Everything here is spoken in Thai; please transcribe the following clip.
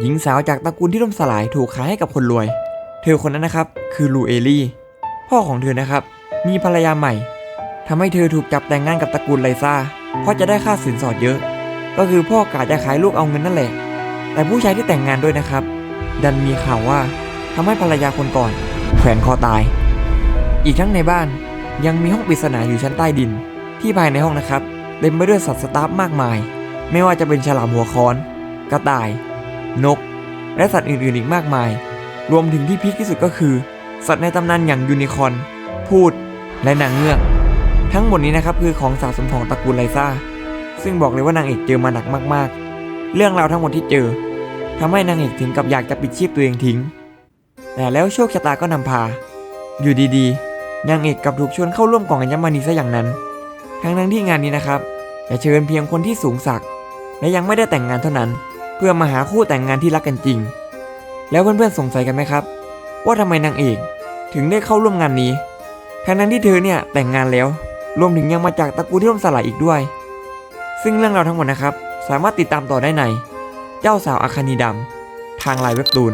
หญิงสาวจากตระกูลที่ล่มสลายถูกขายให้กับคนรวย เธอคนนั้นนะครับ คือลูเอลี่ พ่อของเธอนะครับ มีภรรยาใหม่ทำให้เธอถูกจับแต่งงานกับตระกูลไลซ่า เพราะจะได้ค่าสินสอดเยอะ ก็คือพ่อกะจะขายลูกเอาเงินนั่นแหละ แต่ผู้ชายที่แต่งงานด้วยนะครับ ดันมีข่าวว่าทำให้ภรรยาคนก่อน แขวนคอตาย อีกทั้งในบ้านยังมีห้องปริศนาอยู่ชั้นใต้ดิน ที่ภายในห้องนะครับเต็มไปด้วยสัตว์สตาฟมากมาย ไม่ว่าจะเป็นฉลามหัวค้อน กระต่าย นก และสัตว์อื่นๆอีกมากมาย รวมถึงที่พีคที่สุดก็คือ สัตว์ในตำนานอย่างยูนิคอร์นพูด และนางเงือก ทั้งหมดนี้นะครับคือของสะสมของตระกูลไลซ่า ซึ่งบอกเลยว่านางเอกเจอมาหนักมากๆ เรื่องราวทั้งหมดที่เจอทำให้นางเอกถึงกับอยากจะปิดชีพตัวเองทิ้ง แต่แล้วโชคชะตาก็นำพา อยู่ดีๆ นางเอกกับถูกชวนเข้าร่วมกล่องอัญมณีซะอย่างนั้น ทั้งนั้นที่งานนี้นะครับจะเชิญเพียงคนที่สูงศักดิ์และยังไม่ได้แต่งงานเท่านั้น เพื่อมาหาคู่แต่งงานที่รักกันจริง แล้วเพื่อนๆสงสัยกันไหมครับ ว่าทำไมนางเอกถึงได้เข้าร่วมงานนี้ทั้งนั้นที่เธอเนี่ยแต่งงานแล้ว รวมถึงยังมาจากตระกูลที่ล่มสลายอีกด้วย ซึ่งเรื่องราวทั้งหมดนะครับ สามารถติดตามต่อได้ใน เจ้าสาวอาคานีดำทางไลน์เว็บตูน